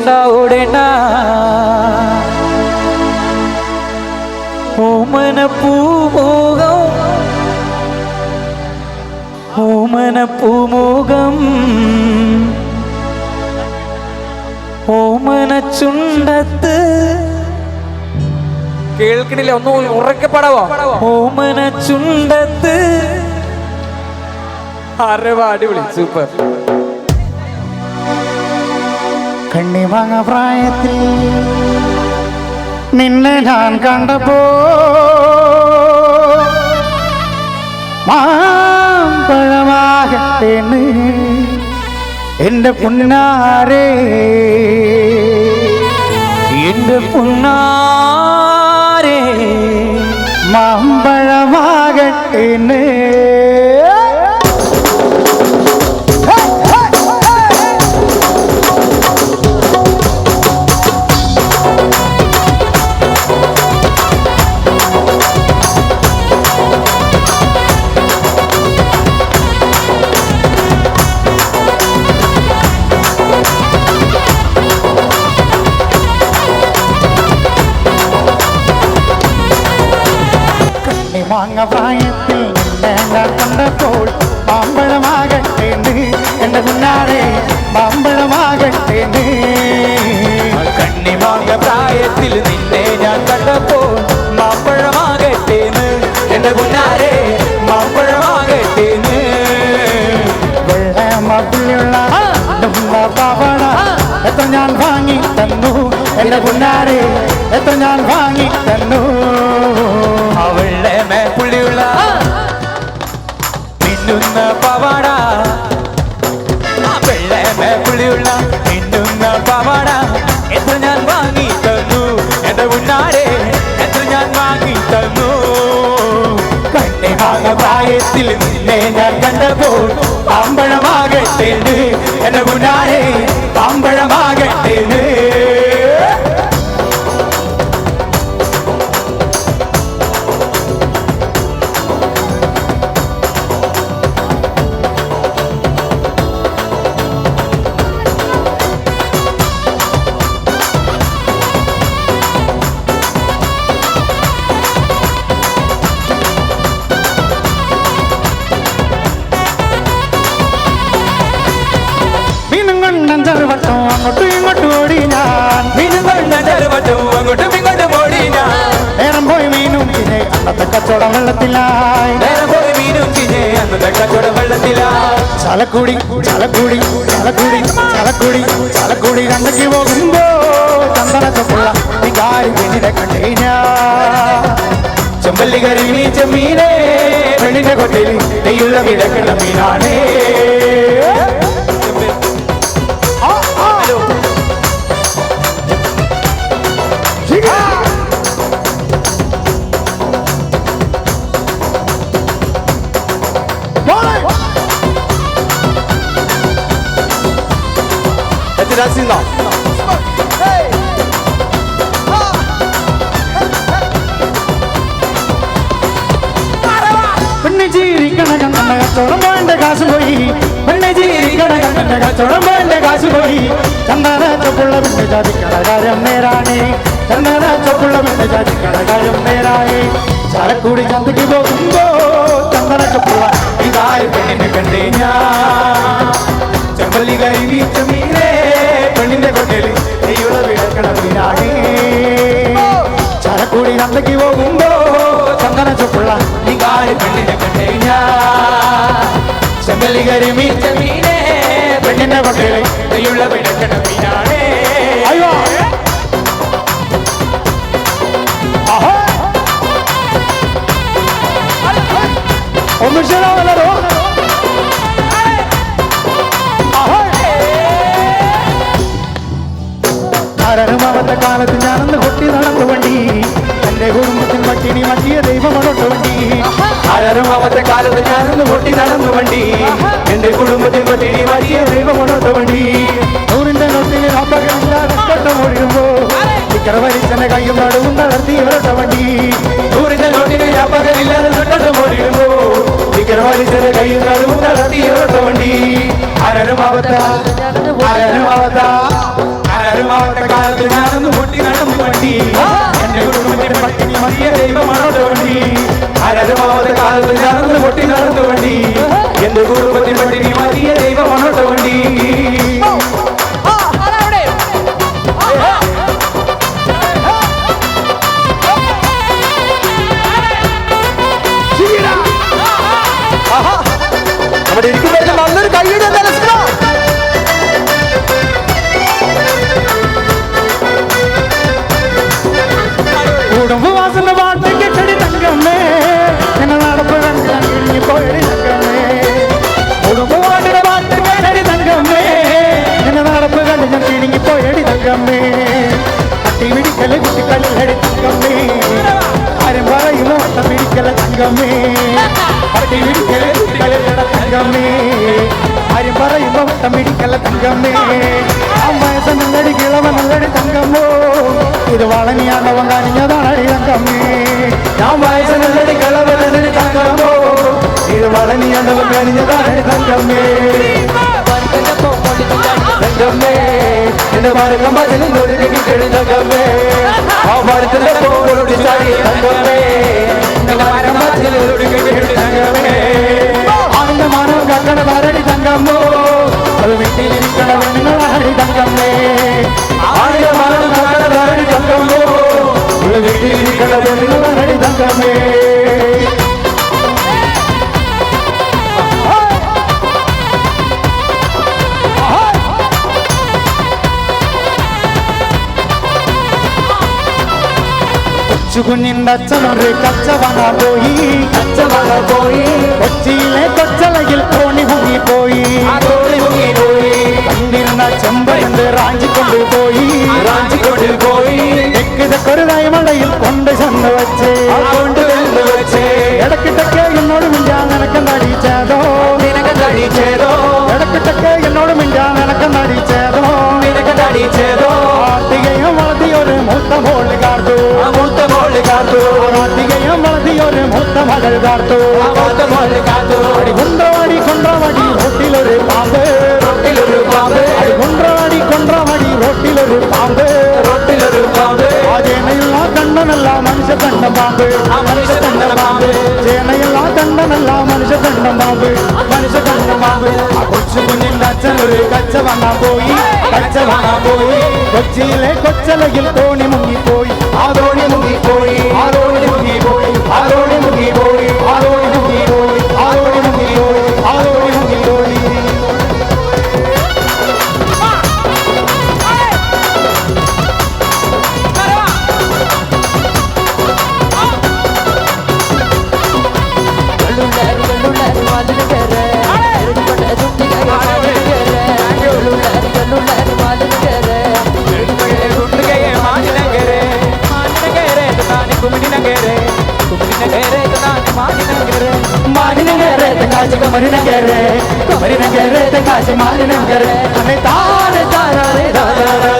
ഓടേണ്ട ഓടേണ്ട ഓമന പൂമോകം ഓമന പൂമോകം ഓമന ചുണ്ടത്ത് കേൾക്കണില്ല ഒന്ന് ഉറക്കെ പടവോ? ഓമന ചുണ്ടത്ത് അറിവാടി വിളിച്ചു സൂപ്പർ. കണ്ണിമാങ്ങ പ്രായത്തിൽ നിന്നെ ഞാൻ കണ്ടപ്പോ മാമ്പഴമാകട്ടേന്ന് എന്റെ പുന്നാരേ. എന്റെ പുന്നാരേ മാമ്പഴമാകട്ടേന്ന് ഞാൻ കണ്ടപ്പോൾ മാമ്പഴമാകട്ടെ എന്റെ മുന്നാരെ മാമ്പഴമാകട്ടെ കണ്ണിമാങ്ങ പ്രായത്തിൽ നിന്നെ ഞാൻ കണ്ടപ്പോൾ മാമ്പഴമാകട്ടെ എന്റെ പുന്നാരെ മാമ്പഴമാകട്ടേന്ന് വെള്ളമപ്പിലുള്ള പാവണ എത്ര ഞാൻ വാങ്ങി തന്നു? എന്റെ പുന്നാരെ എത്ര ഞാൻ വാങ്ങി തന്നു? അവളുടെ പവാട. എത്ര ഞാൻ വാങ്ങി തന്നു? എന്റെ മുന്നാരെ എത്ര ഞാൻ വാങ്ങി തന്നു? കണ്ണിമാങ്ങ പ്രായത്തിൽ നിന്നെ ഞാൻ കണ്ടപ്പോൾ പാമ്പഴമാകട്ടെ എന്റെ മുന്നാരെ പാമ്പഴമാകട്ടേന്ന് അന്നത്തെ കച്ചവടം വെള്ളത്തിലായി. അന്നത്തെ കച്ചവടം വെള്ളത്തിലാ ചാലക്കുടി ചാലക്കുടി ചാലക്കുടി ചാലക്കുടി ചാലക്കുടി രണ്ടയ്ക്ക് പോകുമ്പോ ചന്ദനത്തുള്ള വികാരി പെണ്ണിനെ കണ്ടേഞ്ഞാ ചെമ്പല്ലി കറി ചെമ്മീനെ പെണ്ണിന്റെ കൊട്ടിൽ നെയ്യുള്ള കിടക്കുന്ന മീനാണേ. പെണ്ണ് ജീവിക്കണ കണ്ണ കച്ചവടം വേണ്ട കാശ് പോയി പെണ്ണ് ജീവിക്കണ കണ്ണ കച്ചവടം വേണ്ട കാശ് പോയി ചന്ദന ചൊപ്പുള്ള പെണ്ണ് ജാതിക്കട കാര്യം നേരാണേ ചന്ദന ചൊപ്പുള്ള പെണ്ണ് ജാതിക്കട കാര്യം നേരാണേ ചാലക്കുടി ചന്തയ്ക്ക് പോകുമ്പോ ചന്ദന ചൊപ്പുള്ള ഇതായി പെണ്ണിനെ കണ്ടേ ഞാൻ ചെമ്പല്ലി കറി നീ ചെമ്മീനേ പെണ്ണിന്റെ കൊട്ടിൽ നീയുള്ള കിടക്കുന്ന മീനാണേ ചരക്കൂടി ചന്തയ്ക്ക് പോകുമ്പോ ചന്ദന ചൊപ്പുള്ള നീ കാലി പെണ്ണിന്റെ ഞാൻ. ചെമ്പല്ലി കറി നീ ചെമ്മീനേ പെണ്ണിന്റെ കൊട്ടിൽ നീയുള്ള കിടക്കുന്ന മീനാണേ അയ്യോ. ഒന്നും ശരിയാവല്ലോ ആരനുമാവത്തെ കാലത്ത് ഞാനന്ന് കൊട്ടി നടന്നു വണ്ടി. എന്റെ കുടുംബത്തിൽ പട്ടിണി മട്ടിയ ദൈവമടൊട്ട് വണ്ടി. ആരും അവത്തെ കാലത്ത് ഞാനന്ന് കൊട്ടി നടന്നു വണ്ടി. എന്റെ കുടുംബത്തിൽ പട്ടിണി വലിയ ദൈവമൊണത്ത വണ്ടി. നൂറിന്റെ നോട്ടിൽ അപ്പകളില്ലാതെ കൊട്ടം ഒഴുകുമ്പോ ഇക്കറ വലിച്ചെന്നെ കയ്യും നടുവും തളർത്തി ഇവരുടെ വണ്ടി. നൂറിന്റെ നോട്ടിന് അപകടമില്ലാതെ തൊട്ടം ഒഴുകുമ്പോ ഇക്കര വലിച്ചത് കയ്യിൽ നടുവും ഇവരുടെ വണ്ടി. കണ്ട കാലത്ത് ഞാനൊന്ന് പൊട്ടി നടന്നു വണ്ടി. എന്റെ കുടുംബത്തിന്റെ പട്ടിണി മതിയ ദൈവമാണോ വണ്ടി. അരത് കാലത്ത് ഞാനൊന്ന് പൊട്ടി നടന്നു വണ്ടി. എന്റെ കുടുംബം தட்டி விடிக்கல விட்டுக்கல எடுத்துக்கமே. அரும்பாலையும் வட்டம் பிடிக்கல தங்கமே. தட்டி விடிக்கல விட்டுக்கல தங்கமே அரும்பாலையும் வட்டம் பிடிக்கல தங்கமே. அம்மாச நல்லடி கிழவன் நல்லடி தங்கமோ. இது வாழனியானவங்க நீங்க தான் அடி தங்கமே நான் வயசு நல்லடி கிழவன் நல்லடி தங்கமோ. இது வாழனியானவங்க நீங்க தான் அடி தங்கமே கண்டு பாருங்க பதில் நொடிக்கு கெடுதகமே அவரத்துல போடு சாரி தங்கமே அந்த மனம் கங்கட வரடி தங்கம்மோ அது வீட்டில் இருக்கிற வரடி தங்கம்மே ஆயிரம் மனம் கங்கட வரடி தங்கம்மோ வீட்டில் இருக்கிற வரடி தங்கமே ಕಚ್ಚುಗುಣ್ಣಿಂದ ಚಲೋರಿ ಕಚ್ಚವನ ಪೋಯಿ ಕಚ್ಚವನ ಪೋಯಿ கொச்சியிலே கொச்சலையில் தோணி முங்கி போய். தோணி முங்கி போய் அங்கிருந்த செம்பருந்து ராஞ்சி கொண்டு போய். ராஞ்சி கொண்டு போய் தெக்குத கொருதாய் மலையில் கொண்டு சந்து வச்சு. கொண்டு வந்து வச்சு எடக்கு தக்கே என்னோடு மிஞ்சா எனக்கு நடிச்சதோ எனக்கு நடிச்சதோ எடக்கு தக்கே என்னோடு மிஞ்சா எனக்கு நடிச்ச பகல் காத்தோ அடி குன்றவாடி கொன்றவாடி ரோட்டில் ஒரு பாம்பு. ரோட்டில் ஒரு பாம்பு. அடி குன்றவாடி கொன்றவாடி ரோட்டில் ஒரு பாம்பு. ரோட்டில் ஒரு பாம்பு. சேனையெல்லாம் கண்டனெல்லாம் மனுஷ கண்ட பாம்பு. மனுஷ கண்ட பாம்பு. சேனையெல்லாம் கண்டனெல்லாம் மனுஷ கண்ட பாம்பு. மனுஷ கண்ட பாம்பு. கொச்சு கொஞ்சம் கச்சனூர் கச்சவனா போய் கச்சவனா போய் கொச்சியிலே கொச்சலையில் தோணி முங்கி போய் காசு கமரி நகர கமரி நகர காசு மாறி நகர தான தானே தானே